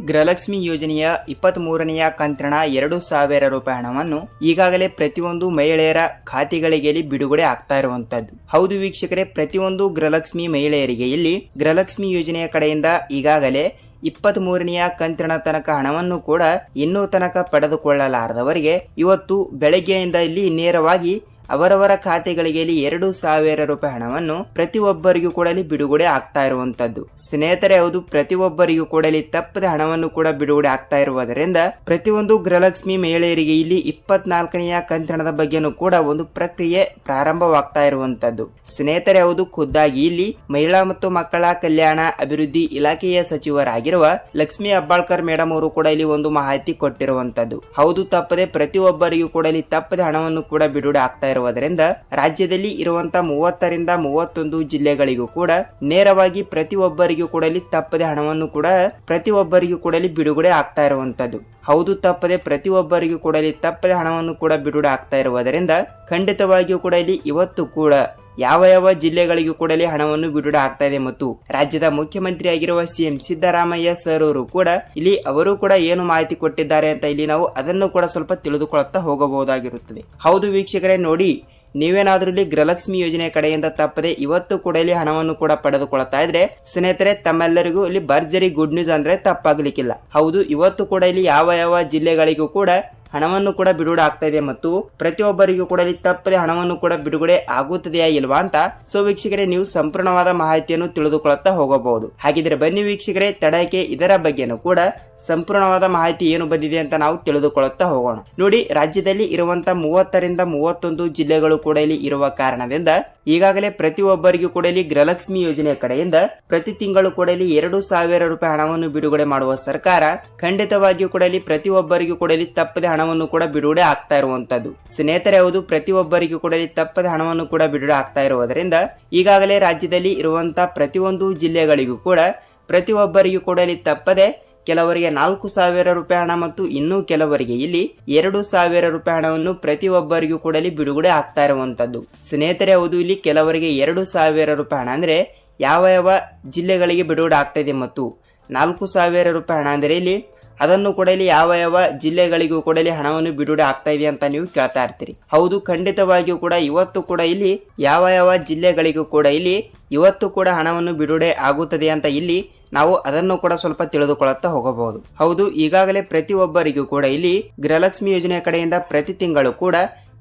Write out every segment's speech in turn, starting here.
ಗೃಹಲಕ್ಷ್ಮಿ ಯೋಜನೆಯ ಇಪ್ಪತ್ತ್ ಮೂರನೆಯ ಕಂತಿನ ಎರಡು ಸಾವಿರ ರೂಪಾಯಿ ಹಣವನ್ನು ಈಗಾಗಲೇ ಪ್ರತಿಯೊಂದು ಮಹಿಳೆಯರ ಖಾತೆಗಳಿಗೆ ಬಿಡುಗಡೆ ಆಗ್ತಾ ಇರುವಂತದ್ದು ಹೌದು ವೀಕ್ಷಕರೇ, ಪ್ರತಿಯೊಂದು ಗೃಹಲಕ್ಷ್ಮಿ ಮಹಿಳೆಯರಿಗೆ ಇಲ್ಲಿ ಗೃಹಲಕ್ಷ್ಮಿ ಯೋಜನೆಯ ಕಡೆಯಿಂದ ಈಗಾಗಲೇ ಇಪ್ಪತ್ತ್ ಮೂರನೆಯ ಕಂತಿನ ತನಕ ಹಣವನ್ನು ಕೂಡ ಇನ್ನೂ ತನಕ ಪಡೆದುಕೊಳ್ಳಲಾರದವರಿಗೆ ಇವತ್ತು ಬೆಳಗ್ಗೆಯಿಂದ ಇಲ್ಲಿ ನೇರವಾಗಿ ಅವರವರ ಖಾತೆಗಳಿಗೆ ಎರಡು ಸಾವಿರ ರೂಪಾಯಿ ಹಣವನ್ನು ಪ್ರತಿಯೊಬ್ಬರಿಗೂ ಕೂಡ ಇಲ್ಲಿ ಬಿಡುಗಡೆ ಆಗ್ತಾ ಇರುವಂತದ್ದು. ಸ್ನೇಹಿತರೆ, ಹೌದು, ಪ್ರತಿಯೊಬ್ಬರಿಗೂ ಕೂಡ ತಪ್ಪದ ತಪ್ಪದೆ ಹಣವನ್ನು ಕೂಡ ಬಿಡುಗಡೆ ಆಗ್ತಾ ಇರುವುದರಿಂದ ಪ್ರತಿಯೊಂದು ಗೃಹಲಕ್ಷ್ಮಿ ಮಹಿಳೆಯರಿಗೆ ಇಲ್ಲಿ ಇಪ್ಪತ್ನಾಲ್ಕನೆಯ ಕಂತಣದ ಬಗ್ಗೆನೂ ಕೂಡ ಒಂದು ಪ್ರಕ್ರಿಯೆ ಪ್ರಾರಂಭವಾಗ್ತಾ ಇರುವಂತದ್ದು. ಸ್ನೇಹಿತರೆ, ಹೌದು, ಖುದ್ದಾಗಿ ಇಲ್ಲಿ ಮಹಿಳಾ ಮತ್ತು ಮಕ್ಕಳ ಕಲ್ಯಾಣ ಅಭಿವೃದ್ಧಿ ಇಲಾಖೆಯ ಸಚಿವರಾಗಿರುವ ಲಕ್ಷ್ಮಿ ಅಬ್ಬಾಳ್ಕರ್ ಮೇಡಮ್ ಅವರು ಕೂಡ ಇಲ್ಲಿ ಒಂದು ಮಾಹಿತಿ ಕೊಟ್ಟಿರುವಂತದ್ದು. ಹೌದು, ತಪ್ಪದೆ ಪ್ರತಿಯೊಬ್ಬರಿಗೂ ಕೂಡ ಇಲ್ಲಿ ತಪ್ಪದೆ ಹಣವನ್ನು ಕೂಡ ಬಿಡುಗಡೆ ಆಗ್ತಾ ಇರುವುದರಿಂದ ರಾಜ್ಯದಲ್ಲಿ ಇರುವಂತ ಮೂವತ್ತರಿಂದ ಮೂವತ್ತೊಂದು ಜಿಲ್ಲೆಗಳಿಗೂ ಕೂಡ ನೇರವಾಗಿ ಪ್ರತಿಯೊಬ್ಬರಿಗೂ ಕೂಡ ಇಲ್ಲಿ ತಪ್ಪದೆ ಹಣವನ್ನು ಕೂಡ ಪ್ರತಿಯೊಬ್ಬರಿಗೂ ಕೂಡಲಿ ಬಿಡುಗಡೆ ಆಗ್ತಾ ಇರುವಂತದ್ದು. ಹೌದು ತಪ್ಪದೆ ಪ್ರತಿಯೊಬ್ಬರಿಗೂ ಕೂಡಲಿ ತಪ್ಪದೆ ಹಣವನ್ನು ಕೂಡ ಬಿಡುಗಡೆ ಆಗ್ತಾ ಇರುವುದರಿಂದ ಖಂಡಿತವಾಗಿಯೂ ಕೂಡ ಇಲ್ಲಿ ಇವತ್ತು ಕೂಡ ಯಾವ ಯಾವ ಜಿಲ್ಲೆಗಳಿಗೂ ಕೂಡ ಇಲ್ಲಿ ಹಣವನ್ನು ಬಿಡುಗಡೆ ಆಗ್ತಾ ಇದೆ ಮತ್ತು ರಾಜ್ಯದ ಮುಖ್ಯಮಂತ್ರಿ ಆಗಿರುವ ಸಿಎಂ ಸಿದ್ದರಾಮಯ್ಯ ಸರ್ ಅವರು ಕೂಡ ಇಲ್ಲಿ ಅವರು ಕೂಡ ಏನು ಮಾಹಿತಿ ಕೊಟ್ಟಿದ್ದಾರೆ ಅಂತ ಇಲ್ಲಿ ನಾವು ಅದನ್ನು ಕೂಡ ಸ್ವಲ್ಪ ತಿಳಿದುಕೊಳ್ಳುತ್ತಾ ಹೋಗಬಹುದಾಗಿರುತ್ತದೆ. ಹೌದು ವೀಕ್ಷಕರೇ, ನೋಡಿ, ನೀವೇನಾದ್ರೂ ಇಲ್ಲಿ ಗೃಹಲಕ್ಷ್ಮಿ ಯೋಜನೆ ಕಡೆಯಿಂದ ತಪ್ಪದೆ ಇವತ್ತು ಕೂಡ ಇಲ್ಲಿ ಹಣವನ್ನು ಕೂಡ ಪಡೆದುಕೊಳ್ಳುತ್ತಾ ಇದ್ರೆ, ಸ್ನೇಹಿತರೆ, ತಮ್ಮೆಲ್ಲರಿಗೂ ಇಲ್ಲಿ ಭರ್ಜರಿ ಗುಡ್ ನ್ಯೂಸ್ ಅಂದ್ರೆ ತಪ್ಪಾಗ್ಲಿಕ್ಕಿಲ್ಲ. ಹೌದು, ಇವತ್ತು ಕೂಡ ಇಲ್ಲಿ ಯಾವ ಯಾವ ಜಿಲ್ಲೆಗಳಿಗೂ ಕೂಡ ಹಣವನ್ನು ಕೂಡ ಬಿಡುಗಡೆ ಆಗ್ತಾ ಇದೆ ಮತ್ತು ಪ್ರತಿಯೊಬ್ಬರಿಗೂ ಕೂಡ ತಪ್ಪದೆ ಹಣವನ್ನು ಕೂಡ ಬಿಡುಗಡೆ ಆಗುತ್ತದೆಯಾ ಇಲ್ವಾ ಅಂತ ಸೊ ವೀಕ್ಷಕರೇ, ನೀವು ಸಂಪೂರ್ಣವಾದ ಮಾಹಿತಿಯನ್ನು ತಿಳಿದುಕೊಳ್ಳುತ್ತಾ ಹೋಗಬಹುದು. ಹಾಗಿದ್ರೆ ಬನ್ನಿ ವೀಕ್ಷಕರೇ ತಡಕ್ಕೆ ಇದರ ಬಗ್ಗೆನೂ ಕೂಡ ಸಂಪೂರ್ಣವಾದ ಮಾಹಿತಿ ಏನು ಬಂದಿದೆ ಅಂತ ನಾವು ತಿಳಿದುಕೊಳ್ಳುತ್ತಾ ಹೋಗೋಣ. ನೋಡಿ, ರಾಜ್ಯದಲ್ಲಿ ಇರುವಂತ ಮೂವತ್ತರಿಂದ ಮೂವತ್ತೊಂದು ಜಿಲ್ಲೆಗಳು ಕೂಡ ಇಲ್ಲಿ ಇರುವ ಕಾರಣದಿಂದ ಈಗಾಗಲೇ ಪ್ರತಿಯೊಬ್ಬರಿಗೂ ಕೂಡ ಇಲ್ಲಿ ಗೃಹಲಕ್ಷ್ಮಿ ಯೋಜನೆ ಕಡೆಯಿಂದ ಪ್ರತಿ ತಿಂಗಳು ಕೂಡ ಇಲ್ಲಿ ಎರಡು ಸಾವಿರ ರೂಪಾಯಿ ಹಣವನ್ನು ಬಿಡುಗಡೆ ಮಾಡುವ ಸರ್ಕಾರ ಖಂಡಿತವಾಗಿಯೂ ಕೂಡ ಇಲ್ಲಿ ಪ್ರತಿಯೊಬ್ಬರಿಗೂ ಕೂಡ ಇಲ್ಲಿ ತಪ್ಪದೆ ಹಣವನ್ನು ಕೂಡ ಬಿಡುಗಡೆ ಆಗ್ತಾ ಇರುವಂತದ್ದು. ಸ್ನೇಹಿತರೆ, ಹೌದು, ಪ್ರತಿಯೊಬ್ಬರಿಗೂ ಕೂಡ ತಪ್ಪದೆ ಹಣವನ್ನು ಕೂಡ ಬಿಡುಗಡೆ ಆಗ್ತಾ ಇರುವುದರಿಂದ ಈಗಾಗಲೇ ರಾಜ್ಯದಲ್ಲಿ ಇರುವಂತಹ ಪ್ರತಿಯೊಂದು ಜಿಲ್ಲೆಗಳಿಗೂ ಕೂಡ ಪ್ರತಿಯೊಬ್ಬರಿಗೂ ಕೂಡ ತಪ್ಪದೆ ಕೆಲವರಿಗೆ ನಾಲ್ಕು ಸಾವಿರ ರೂಪಾಯಿ ಹಣ ಮತ್ತು ಇನ್ನೂ ಕೆಲವರಿಗೆ ಇಲ್ಲಿ ಎರಡು ಸಾವಿರ ರೂಪಾಯಿ ಹಣವನ್ನು ಪ್ರತಿಯೊಬ್ಬರಿಗೂ ಕೂಡ ಇಲ್ಲಿ ಬಿಡುಗಡೆ ಆಗ್ತಾ ಇರುವಂತದ್ದು. ಸ್ನೇಹಿತರೆ, ಹೌದು, ಇಲ್ಲಿ ಕೆಲವರಿಗೆ ಎರಡು ಸಾವಿರ ರೂಪಾಯಿ ಹಣ ಅಂದ್ರೆ ಯಾವ ಯಾವ ಜಿಲ್ಲೆಗಳಿಗೆ ಬಿಡುಗಡೆ ಆಗ್ತಾ ಇದೆ ಮತ್ತು ನಾಲ್ಕು ಸಾವಿರ ರೂಪಾಯಿ ಹಣ ಅಂದ್ರೆ ಇಲ್ಲಿ ಅದನ್ನು ಕೂಡ ಇಲ್ಲಿ ಯಾವ ಯಾವ ಜಿಲ್ಲೆಗಳಿಗೂ ಕೂಡ ಇಲ್ಲಿ ಹಣವನ್ನು ಬಿಡುಗಡೆ ಆಗ್ತಾ ಇದೆ ಅಂತ ನೀವು ಕೇಳ್ತಾ ಇರ್ತೀರಿ. ಹೌದು, ಖಂಡಿತವಾಗಿಯೂ ಕೂಡ ಇವತ್ತು ಕೂಡ ಇಲ್ಲಿ, ಯಾವ ಯಾವ ಜಿಲ್ಲೆಗಳಿಗೂ ಕೂಡ ಇಲ್ಲಿ ಇವತ್ತು ಕೂಡ ಹಣವನ್ನು ಬಿಡುಗಡೆ ಆಗುತ್ತದೆ ಅಂತ ಇಲ್ಲಿ ನಾವು ಅದನ್ನು ಕೂಡ ಸ್ವಲ್ಪ ತಿಳಿದುಕೊಳ್ಳುತ್ತಾ ಹೋಗಬಹುದು. ಹೌದು, ಈಗಾಗಲೇ ಪ್ರತಿಯೊಬ್ಬರಿಗೂ ಕೂಡ ಇಲ್ಲಿ ಗೃಹಲಕ್ಷ್ಮಿ ಯೋಜನೆ ಕಡೆಯಿಂದ ಪ್ರತಿ ತಿಂಗಳು ಕೂಡ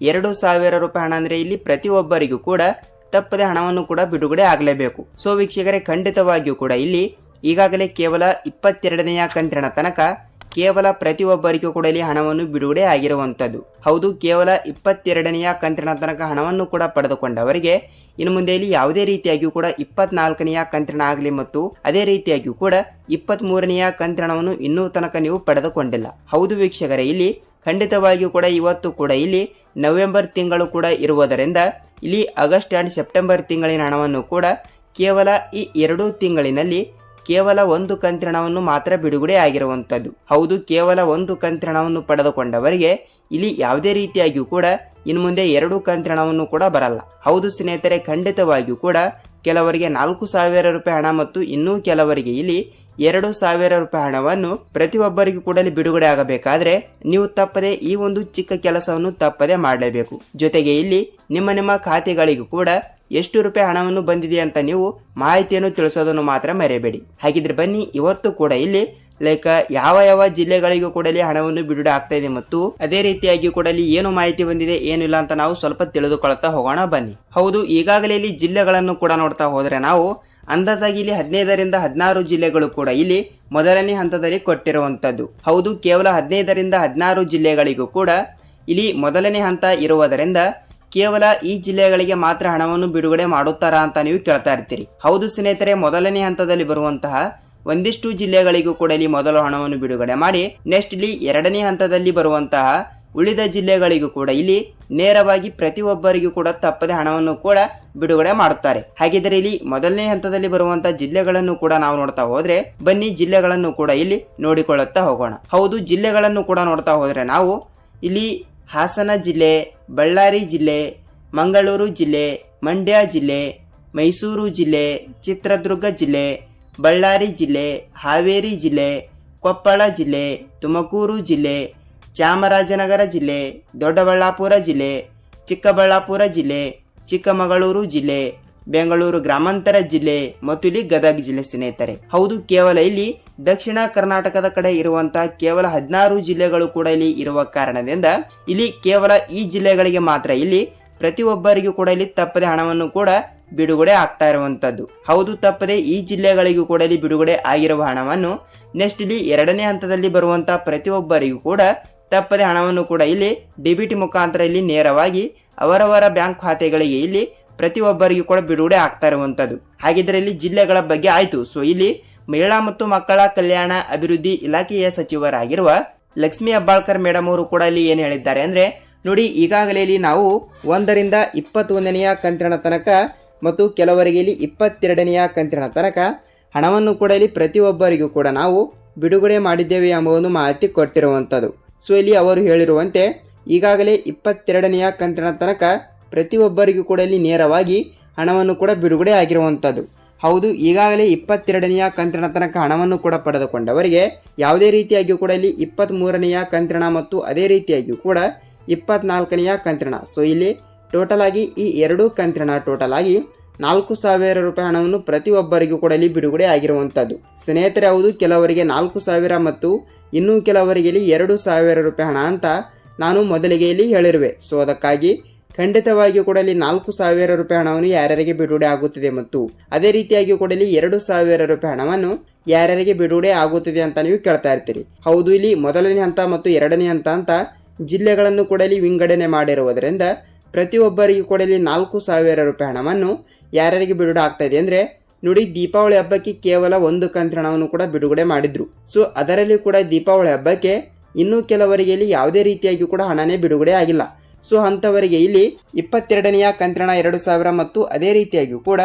ಎರಡು ಸಾವಿರ ರೂಪಾಯಿ ಹಣ ಅಂದರೆ ಇಲ್ಲಿ ಪ್ರತಿಯೊಬ್ಬರಿಗೂ ಕೂಡ ತಪ್ಪದೆ ಹಣವನ್ನು ಕೂಡ ಬಿಡುಗಡೆ ಆಗಲೇಬೇಕು. ಸೊ, ವೀಕ್ಷಕರೇ, ಖಂಡಿತವಾಗಿಯೂ ಕೂಡ ಇಲ್ಲಿ ಈಗಾಗಲೇ ಕೇವಲ ಇಪ್ಪತ್ತೆರಡನೆಯ ಕಂತಿನ ತನಕ ಕೇವಲ ಪ್ರತಿಯೊಬ್ಬರಿಗೂ ಕೂಡ ಇಲ್ಲಿ ಹಣವನ್ನು ಬಿಡುಗಡೆ ಆಗಿರುವಂಥದ್ದು. ಹೌದು, ಕೇವಲ ಇಪ್ಪತ್ತೆರಡನೆಯ ಕಂತಿನ ತನಕ ಹಣವನ್ನು ಕೂಡ ಪಡೆದುಕೊಂಡವರಿಗೆ ಇನ್ನು ಮುಂದೆ ಇಲ್ಲಿ ಯಾವುದೇ ರೀತಿಯಾಗಿಯೂ ಕೂಡ ಇಪ್ಪತ್ನಾಲ್ಕನೆಯ ಕಂತಿನ ಆಗಲಿ ಮತ್ತು ಅದೇ ರೀತಿಯಾಗಿಯೂ ಕೂಡ ಇಪ್ಪತ್ತ್ ಮೂರನೆಯ ಕಂತಿನವನ್ನು ಇನ್ನೂ ತನಕ ನೀವು ಪಡೆದುಕೊಂಡಿಲ್ಲ. ಹೌದು ವೀಕ್ಷಕರೇ, ಇಲ್ಲಿ ಖಂಡಿತವಾಗಿಯೂ ಕೂಡ ಇವತ್ತು ಕೂಡ ಇಲ್ಲಿ ನವೆಂಬರ್ ತಿಂಗಳು ಕೂಡ ಇರುವುದರಿಂದ ಇಲ್ಲಿ ಆಗಸ್ಟ್ ಆ್ಯಂಡ್ ಸೆಪ್ಟೆಂಬರ್ ತಿಂಗಳಿನ ಹಣವನ್ನು ಕೂಡ ಕೇವಲ ಈ ಎರಡೂ ತಿಂಗಳಿನಲ್ಲಿ ಕೇವಲ ಒಂದು ಕಂತಿನವನ್ನು ಮಾತ್ರ ಬಿಡುಗಡೆ ಆಗಿರುವಂಥದ್ದು. ಹೌದು, ಕೇವಲ ಒಂದು ಕಂತಿನವನ್ನು ಪಡೆದುಕೊಂಡವರಿಗೆ ಇಲ್ಲಿ ಯಾವುದೇ ರೀತಿಯಾಗಿಯೂ ಕೂಡ ಇನ್ನು ಮುಂದೆ ಎರಡು ಕಂತಿನವನ್ನು ಕೂಡ ಬರಲ್ಲ. ಹೌದು ಸ್ನೇಹಿತರೆ, ಖಂಡಿತವಾಗಿಯೂ ಕೂಡ ಕೆಲವರಿಗೆ ನಾಲ್ಕು ಸಾವಿರ ರೂಪಾಯಿ ಹಣ ಮತ್ತು ಇನ್ನೂ ಕೆಲವರಿಗೆ ಇಲ್ಲಿ ಎರಡು ಸಾವಿರ ರೂಪಾಯಿ ಹಣವನ್ನು ಪ್ರತಿಯೊಬ್ಬರಿಗೂ ಕೂಡ ಬಿಡುಗಡೆ ಆಗಬೇಕಾದ್ರೆ ನೀವು ತಪ್ಪದೆ ಈ ಒಂದು ಚಿಕ್ಕ ಕೆಲಸವನ್ನು ತಪ್ಪದೆ ಮಾಡಲೇಬೇಕು. ಜೊತೆಗೆ ಇಲ್ಲಿ ನಿಮ್ಮ ನಿಮ್ಮ ಖಾತೆಗಳಿಗೂ ಕೂಡ ಎಷ್ಟು ರೂಪಾಯಿ ಹಣವನ್ನು ಬಂದಿದೆ ಅಂತ ನೀವು ಮಾಹಿತಿಯನ್ನು ತಿಳಿಸೋದನ್ನು ಮಾತ್ರ ಮರೆಯಬೇಡಿ. ಹಾಗಿದ್ರೆ ಬನ್ನಿ, ಇವತ್ತು ಕೂಡ ಇಲ್ಲಿ ಲೈಕ್ ಯಾವ ಯಾವ ಜಿಲ್ಲೆಗಳಿಗೂ ಕೂಡ ಇಲ್ಲಿ ಹಣವನ್ನು ಬಿಡುಗಡೆ ಆಗ್ತಾ ಇದೆ ಮತ್ತು ಅದೇ ರೀತಿಯಾಗಿ ಕೂಡ ಇಲ್ಲಿ ಏನು ಮಾಹಿತಿ ಬಂದಿದೆ ಏನಿಲ್ಲ ಅಂತ ನಾವು ಸ್ವಲ್ಪ ತಿಳಿದುಕೊಳ್ತಾ ಹೋಗೋಣ, ಬನ್ನಿ. ಹೌದು, ಈಗಾಗಲೇ ಇಲ್ಲಿ ಜಿಲ್ಲೆಗಳನ್ನು ಕೂಡ ನೋಡ್ತಾ ಹೋದ್ರೆ ನಾವು ಅಂದಾಜಾಗಿ ಇಲ್ಲಿ ಹದಿನೈದರಿಂದ ಹದಿನಾರು ಜಿಲ್ಲೆಗಳು ಕೂಡ ಇಲ್ಲಿ ಮೊದಲನೇ ಹಂತದಲ್ಲಿ ಕೊಟ್ಟಿರುವಂತದ್ದು ಹೌದು, ಕೇವಲ ಹದಿನೈದರಿಂದ ಹದಿನಾರು ಜಿಲ್ಲೆಗಳಿಗೂ ಕೂಡ ಇಲ್ಲಿ ಮೊದಲನೇ ಹಂತ ಇರುವುದರಿಂದ ಕೇವಲ ಈ ಜಿಲ್ಲೆಗಳಿಗೆ ಮಾತ್ರ ಹಣವನ್ನು ಬಿಡುಗಡೆ ಮಾಡುತ್ತಾರಾ ಅಂತ ನೀವು ಕೇಳ್ತಾ ಇರ್ತೀರಿ. ಹೌದು ಸ್ನೇಹಿತರೆ, ಮೊದಲನೇ ಹಂತದಲ್ಲಿ ಬರುವಂತಹ ಒಂದಿಷ್ಟು ಜಿಲ್ಲೆಗಳಿಗೂ ಕೂಡ ಇಲ್ಲಿ ಮೊದಲು ಹಣವನ್ನು ಬಿಡುಗಡೆ ಮಾಡಿ, ನೆಕ್ಸ್ಟ್ ಇಲ್ಲಿ ಎರಡನೇ ಹಂತದಲ್ಲಿ ಬರುವಂತಹ ಉಳಿದ ಜಿಲ್ಲೆಗಳಿಗೂ ಕೂಡ ಇಲ್ಲಿ ನೇರವಾಗಿ ಪ್ರತಿಯೊಬ್ಬರಿಗೂ ಕೂಡ ತಪ್ಪದೆ ಹಣವನ್ನು ಕೂಡ ಬಿಡುಗಡೆ ಮಾಡುತ್ತಾರೆ. ಹಾಗಿದ್ರೆ ಇಲ್ಲಿ ಮೊದಲನೇ ಹಂತದಲ್ಲಿ ಬರುವಂತಹ ಜಿಲ್ಲೆಗಳನ್ನು ಕೂಡ ನಾವು ನೋಡ್ತಾ ಹೋದ್ರೆ, ಬನ್ನಿ ಜಿಲ್ಲೆಗಳನ್ನು ಕೂಡ ಇಲ್ಲಿ ನೋಡಿಕೊಳ್ಳುತ್ತಾ ಹೋಗೋಣ. ಹೌದು, ಜಿಲ್ಲೆಗಳನ್ನು ಕೂಡ ನೋಡ್ತಾ ಹೋದ್ರೆ ನಾವು ಇಲ್ಲಿ ಹಾಸನ ಜಿಲ್ಲೆ, ಬಳ್ಳಾರಿ ಜಿಲ್ಲೆ, ಮಂಗಳೂರು ಜಿಲ್ಲೆ, ಮಂಡ್ಯ ಜಿಲ್ಲೆ, ಮೈಸೂರು ಜಿಲ್ಲೆ, ಚಿತ್ರದುರ್ಗ ಜಿಲ್ಲೆ, ಬಳ್ಳಾರಿ ಜಿಲ್ಲೆ, ಹಾವೇರಿ ಜಿಲ್ಲೆ, ಕೊಪ್ಪಳ ಜಿಲ್ಲೆ, ತುಮಕೂರು ಜಿಲ್ಲೆ, ಚಾಮರಾಜನಗರ ಜಿಲ್ಲೆ, ದೊಡ್ಡಬಳ್ಳಾಪುರ ಜಿಲ್ಲೆ, ಚಿಕ್ಕಬಳ್ಳಾಪುರ ಜಿಲ್ಲೆ, ಚಿಕ್ಕಮಗಳೂರು ಜಿಲ್ಲೆ ಬೆಂಗಳೂರು ಗ್ರಾಮಾಂತರ ಜಿಲ್ಲೆ ಮತ್ತು ಇಲ್ಲಿ ಗದಗ ಜಿಲ್ಲೆ ಸ್ನೇಹಿತರೆ. ಹೌದು, ಕೇವಲ ಇಲ್ಲಿ ದಕ್ಷಿಣ ಕರ್ನಾಟಕದ ಕಡೆ ಇರುವಂತಹ ಕೇವಲ ಹದಿನಾರು ಜಿಲ್ಲೆಗಳು ಕೂಡ ಇಲ್ಲಿ ಇರುವ ಕಾರಣದಿಂದ ಇಲ್ಲಿ ಕೇವಲ ಈ ಜಿಲ್ಲೆಗಳಿಗೆ ಮಾತ್ರ ಇಲ್ಲಿ ಪ್ರತಿಯೊಬ್ಬರಿಗೂ ಕೂಡ ಇಲ್ಲಿ ತಪ್ಪದೆ ಹಣವನ್ನು ಕೂಡ ಬಿಡುಗಡೆ ಆಗ್ತಾ ಇರುವಂತದ್ದು. ಹೌದು, ತಪ್ಪದೆ ಈ ಜಿಲ್ಲೆಗಳಿಗೂ ಕೂಡ ಇಲ್ಲಿ ಬಿಡುಗಡೆ ಆಗಿರುವ ಹಣವನ್ನು ನೆಕ್ಸ್ಟ್ ಇಲ್ಲಿ ಎರಡನೇ ಹಂತದಲ್ಲಿ ಬರುವಂತಹ ಪ್ರತಿಯೊಬ್ಬರಿಗೂ ಕೂಡ ತಪ್ಪದೆ ಹಣವನ್ನು ಕೂಡ ಇಲ್ಲಿ ಡಿಬಿಟಿ ಮುಖಾಂತರ ಇಲ್ಲಿ ನೇರವಾಗಿ ಅವರವರ ಬ್ಯಾಂಕ್ ಖಾತೆಗಳಿಗೆ ಇಲ್ಲಿ ಪ್ರತಿಯೊಬ್ಬರಿಗೂ ಕೂಡ ಬಿಡುಗಡೆ ಆಗ್ತಾ ಇರುವಂಥದ್ದು. ಹಾಗಿದ್ರೆ ಜಿಲ್ಲೆಗಳ ಬಗ್ಗೆ ಆಯಿತು. ಸೊ ಇಲ್ಲಿ ಮಹಿಳಾ ಮತ್ತು ಮಕ್ಕಳ ಕಲ್ಯಾಣ ಅಭಿವೃದ್ಧಿ ಇಲಾಖೆಯ ಸಚಿವರಾಗಿರುವ ಲಕ್ಷ್ಮಿ ಅಬ್ಬಾಳ್ಕರ್ ಮೇಡಮ್ ಅವರು ಕೂಡ ಇಲ್ಲಿ ಏನು ಹೇಳಿದ್ದಾರೆ ಅಂದ್ರೆ, ನೋಡಿ, ಈಗಾಗಲೇ ಇಲ್ಲಿ ನಾವು ಒಂದರಿಂದ ಇಪ್ಪತ್ತೊಂದನೆಯ ಕಂತಿನ ತನಕ ಮತ್ತು ಕೆಲವರಿಗೆ ಇಲ್ಲಿ ಇಪ್ಪತ್ತೆರಡನೆಯ ಕಂತಿನ ತನಕ ಹಣವನ್ನು ಕೂಡ ಇಲ್ಲಿ ಪ್ರತಿಯೊಬ್ಬರಿಗೂ ಕೂಡ ನಾವು ಬಿಡುಗಡೆ ಮಾಡಿದ್ದೇವೆ ಎಂಬ ಒಂದು ಮಾಹಿತಿ ಕೊಟ್ಟಿರುವಂಥದ್ದು. ಸೊ ಇಲ್ಲಿ ಅವರು ಹೇಳಿರುವಂತೆ, ಈಗಾಗಲೇ ಇಪ್ಪತ್ತೆರಡನೆಯ ಕಂತಿನ ತನಕ ಪ್ರತಿಯೊಬ್ಬರಿಗೂ ಕೂಡ ಇಲ್ಲಿ ನೇರವಾಗಿ ಹಣವನ್ನು ಕೂಡ ಬಿಡುಗಡೆ ಆಗಿರುವಂಥದ್ದು. ಹೌದು, ಈಗಾಗಲೇ ಇಪ್ಪತ್ತೆರಡನೆಯ ಕಂತಿನ ತನಕ ಹಣವನ್ನು ಕೂಡ ಪಡೆದುಕೊಂಡವರಿಗೆ ಯಾವುದೇ ರೀತಿಯಾಗಿಯೂ ಕೂಡ ಇಲ್ಲಿ ಇಪ್ಪತ್ತ್ಮೂರನೆಯ ಕಂತಿನ ಮತ್ತು ಅದೇ ರೀತಿಯಾಗಿಯೂ ಕೂಡ ಇಪ್ಪತ್ನಾಲ್ಕನೆಯ ಕಂತಿನ. ಸೊ ಇಲ್ಲಿ ಟೋಟಲ್ ಆಗಿ ಈ ಎರಡೂ ಕಂತಿನ ಟೋಟಲ್ ಆಗಿ ನಾಲ್ಕು ಸಾವಿರ ರೂಪಾಯಿ ಹಣವನ್ನು ಪ್ರತಿಯೊಬ್ಬರಿಗೂ ಕೂಡ ಇಲ್ಲಿ ಬಿಡುಗಡೆ ಆಗಿರುವಂಥದ್ದು. ಸ್ನೇಹಿತರೆ, ಹೌದು, ಕೆಲವರಿಗೆ ನಾಲ್ಕು ಸಾವಿರ ಮತ್ತು ಇನ್ನೂ ಕೆಲವರಿಗೆ ಇಲ್ಲಿ ಎರಡು ಸಾವಿರ ರೂಪಾಯಿ ಹಣ ಅಂತ ನಾನು ಮೊದಲಿಗೆ ಇಲ್ಲಿ ಹೇಳಿರುವೆ. ಸೊ ಅದಕ್ಕಾಗಿ ಖಂಡಿತವಾಗಿಯೂ ಕೂಡ ಇಲ್ಲಿ ನಾಲ್ಕು ಸಾವಿರ ರೂಪಾಯಿ ಹಣವನ್ನು ಯಾರ್ಯಾರಿಗೆ ಬಿಡುಗಡೆ ಆಗುತ್ತಿದೆ ಮತ್ತು ಅದೇ ರೀತಿಯಾಗಿ ಕೂಡ ಇಲ್ಲಿ ಎರಡು ಸಾವಿರ ರೂಪಾಯಿ ಹಣವನ್ನು ಯಾರ್ಯಾರಿಗೆ ಬಿಡುಗಡೆ ಆಗುತ್ತಿದೆ ಅಂತ ನೀವು ಕೇಳ್ತಾ ಇರ್ತೀರಿ. ಹೌದು, ಇಲ್ಲಿ ಮೊದಲನೇ ಹಂತ ಮತ್ತು ಎರಡನೇ ಹಂತ ಅಂತ ಜಿಲ್ಲೆಗಳನ್ನು ಕೂಡ ಇಲ್ಲಿ ವಿಂಗಡಣೆ ಮಾಡಿರುವುದರಿಂದ ಪ್ರತಿಯೊಬ್ಬರಿಗೂ ಕೂಡ ಇಲ್ಲಿ ನಾಲ್ಕು ಸಾವಿರ ರೂಪಾಯಿ ಹಣವನ್ನು ಯಾರ್ಯಾರಿಗೆ ಬಿಡುಗಡೆ ಆಗ್ತಾ ಇದೆ ಅಂದರೆ ನೋಡಿ ದೀಪಾವಳಿ ಹಬ್ಬಕ್ಕೆ ಕೇವಲ ಒಂದು ಕಂತಿನ ಹಣವನ್ನು ಕೂಡ ಬಿಡುಗಡೆ ಮಾಡಿದ್ರು. ಸೊ ಅದರಲ್ಲಿ ಕೂಡ ದೀಪಾವಳಿ ಹಬ್ಬಕ್ಕೆ ಇನ್ನೂ ಕೆಲವರಿಗೆ ಇಲ್ಲಿ ಯಾವುದೇ ರೀತಿಯಾಗಿ ಕೂಡ ಹಣನೇ ಬಿಡುಗಡೆ ಆಗಿಲ್ಲ. ಸೊ ಅಂಥವರಿಗೆ ಇಲ್ಲಿ ಇಪ್ಪತ್ತೆರಡನೆಯ ಕಂತ್ರಣ ಎರಡು ಸಾವಿರ ಮತ್ತು ಅದೇ ರೀತಿಯಾಗಿಯೂ ಕೂಡ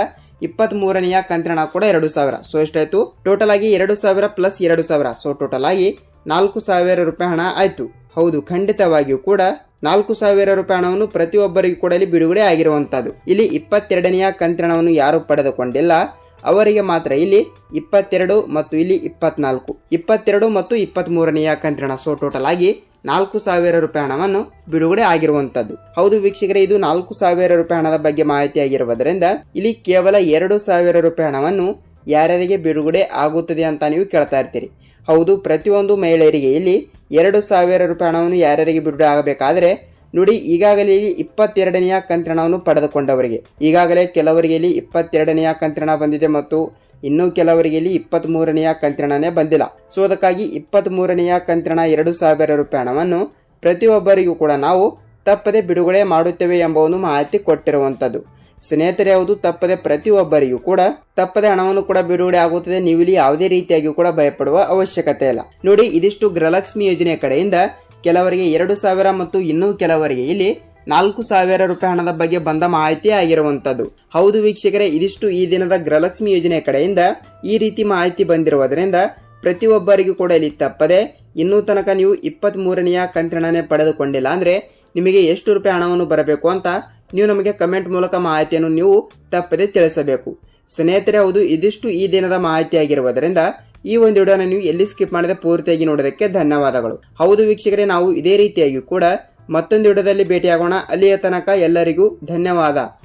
ಇಪ್ಪತ್ತ್ ಮೂರನೆಯ ಕಂತ್ರಣ ಕೂಡ ಎರಡು ಸಾವಿರ. ಸೊ ಎಷ್ಟಾಯಿತು? ಟೋಟಲ್ ಆಗಿ ಎರಡು ಸಾವಿರ ಪ್ಲಸ್ ಎರಡು ಸಾವಿರ. ಸೊ ಟೋಟಲ್ ಆಗಿ ನಾಲ್ಕು ಸಾವಿರ ರೂಪಾಯಿ ಹಣ ಆಯಿತು. ಹೌದು, ಖಂಡಿತವಾಗಿಯೂ ಕೂಡ ನಾಲ್ಕು ಸಾವಿರ ರೂಪಾಯಿ ಹಣವನ್ನು ಪ್ರತಿಯೊಬ್ಬರಿಗೂ ಕೂಡ ಇಲ್ಲಿ ಬಿಡುಗಡೆ ಆಗಿರುವಂಥದ್ದು. ಇಲ್ಲಿ ಇಪ್ಪತ್ತೆರಡನೆಯ ಕಂತ್ರಣವನ್ನು ಯಾರು ಪಡೆದುಕೊಂಡಿಲ್ಲ? ಅವರಿಗೆ ಮಾತ್ರ ಇಲ್ಲಿ ಇಪ್ಪತ್ತೆರಡು ಮತ್ತು ಇಲ್ಲಿ ಇಪ್ಪತ್ನಾಲ್ಕು. ಇಪ್ಪತ್ತೆರಡು ಮತ್ತು ಇಪ್ಪತ್ತ್ ಮೂರನೆಯ ಕಂತ್ರಣ. ಸೊ ಟೋಟಲ್ ಆಗಿ ನಾಲ್ಕು ಸಾವಿರ ರೂಪಾಯಿ ಹಣವನ್ನು ಬಿಡುಗಡೆ ಆಗಿರುವಂತದ್ದು ಹೌದು ವೀಕ್ಷಕರೇ, ಇದು ನಾಲ್ಕು ಸಾವಿರ ರೂಪಾಯಿ ಹಣದ ಬಗ್ಗೆ ಮಾಹಿತಿ ಆಗಿರುವುದರಿಂದ ಇಲ್ಲಿ ಕೇವಲ ಎರಡು ಸಾವಿರ ರೂಪಾಯಿ ಹಣವನ್ನು ಯಾರ್ಯಾರಿಗೆ ಬಿಡುಗಡೆ ಆಗುತ್ತದೆ ಅಂತ ನೀವು ಕೇಳ್ತಾ ಇರ್ತೀರಿ. ಹೌದು, ಪ್ರತಿಯೊಂದು ಮಹಿಳೆಯರಿಗೆ ಇಲ್ಲಿ ಎರಡು ಸಾವಿರ ರೂಪಾಯಿ ಹಣವನ್ನು ಯಾರ್ಯಾರಿಗೆ ಬಿಡುಗಡೆ ಆಗಬೇಕಾದ್ರೆ ನೋಡಿ, ಈಗಾಗಲೇ ಇಲ್ಲಿ ಇಪ್ಪತ್ತೆರಡನೆಯ ಕಂತ್ರಣವನ್ನು ಪಡೆದುಕೊಂಡವರಿಗೆ. ಈಗಾಗಲೇ ಕೆಲವರಿಗೆ ಇಲ್ಲಿ ಇಪ್ಪತ್ತೆರಡನೆಯ ಕಂತ್ರಣ ಬಂದಿದೆ ಮತ್ತು ಇನ್ನೂ ಕೆಲವರಿಗೆ ಇಲ್ಲಿ ಇಪ್ಪತ್ತ್ ಮೂರನೆಯ ಕಂತಿನೇ ಬಂದಿಲ್ಲ. ಸೊ, ಅದಕ್ಕಾಗಿ ಇಪ್ಪತ್ತ್ ಮೂರನೆಯ ಕಂತಿನ ಎರಡು ಸಾವಿರ ರೂಪಾಯಿ ಹಣವನ್ನು ಪ್ರತಿಯೊಬ್ಬರಿಗೂ ಕೂಡ ನಾವು ತಪ್ಪದೆ ಬಿಡುಗಡೆ ಮಾಡುತ್ತೇವೆ ಎಂಬ ಒಂದು ಮಾಹಿತಿ ಕೊಟ್ಟಿರುವಂಥದ್ದು. ಸ್ನೇಹಿತರೆ ಯಾವುದು ತಪ್ಪದೆ ಪ್ರತಿಯೊಬ್ಬರಿಗೂ ಕೂಡ ತಪ್ಪದೆ ಹಣವನ್ನು ಕೂಡ ಬಿಡುಗಡೆ ಆಗುತ್ತದೆ. ನೀವು ಇಲ್ಲಿ ಯಾವುದೇ ರೀತಿಯಾಗಿ ಕೂಡ ಭಯಪಡುವ ಅವಶ್ಯಕತೆ ಇಲ್ಲ. ನೋಡಿ, ಇದಿಷ್ಟು ಗೃಹಲಕ್ಷ್ಮಿ ಯೋಜನೆ ಕಡೆಯಿಂದ ಕೆಲವರಿಗೆ ಎರಡು ಸಾವಿರ ಮತ್ತು ಇನ್ನೂ ಕೆಲವರಿಗೆ ಇಲ್ಲಿ ನಾಲ್ಕು ಸಾವಿರ ರೂಪಾಯಿ ಹಣದ ಬಗ್ಗೆ ಬಂದ ಮಾಹಿತಿ ಆಗಿರುವಂಥದ್ದು. ಹೌದು ವೀಕ್ಷಕರೇ, ಇದಿಷ್ಟು ಈ ದಿನದ ಗೃಹಲಕ್ಷ್ಮಿ ಯೋಜನೆ ಕಡೆಯಿಂದ ಈ ರೀತಿ ಮಾಹಿತಿ ಬಂದಿರುವುದರಿಂದ ಪ್ರತಿಯೊಬ್ಬರಿಗೂ ಕೂಡ ಇಲ್ಲಿ ತಪ್ಪದೆ ಇನ್ನೂ ತನಕ ನೀವು ಇಪ್ಪತ್ತ್ ಮೂರನೆಯ ಕಂತಿನೇ ಪಡೆದುಕೊಂಡಿಲ್ಲ ಅಂದರೆ ನಿಮಗೆ ಎಷ್ಟು ರೂಪಾಯಿ ಹಣವನ್ನು ಬರಬೇಕು ಅಂತ ನೀವು ನಮಗೆ ಕಮೆಂಟ್ ಮೂಲಕ ಮಾಹಿತಿಯನ್ನು ನೀವು ತಪ್ಪದೆ ತಿಳಿಸಬೇಕು. ಸ್ನೇಹಿತರೆ, ಹೌದು, ಇದಿಷ್ಟು ಈ ದಿನದ ಮಾಹಿತಿ ಆಗಿರುವುದರಿಂದ ಈ ಒಂದು ವಿಡಿಯೋನ ನೀವು ಎಲ್ಲಿ ಸ್ಕಿಪ್ ಮಾಡದೆ ಪೂರ್ತಿಯಾಗಿ ನೋಡೋದಕ್ಕೆ ಧನ್ಯವಾದಗಳು. ಹೌದು ವೀಕ್ಷಕರೇ, ನಾವು ಇದೇ ರೀತಿಯಾಗಿ ಕೂಡ ಮತ್ತೊಂದು ವಿಡಿಯೋದಲ್ಲಿ ಭೇಟಿಯಾಗೋಣ. ಅಲ್ಲಿಯ ತನಕ ಎಲ್ಲರಿಗೂ ಧನ್ಯವಾದ.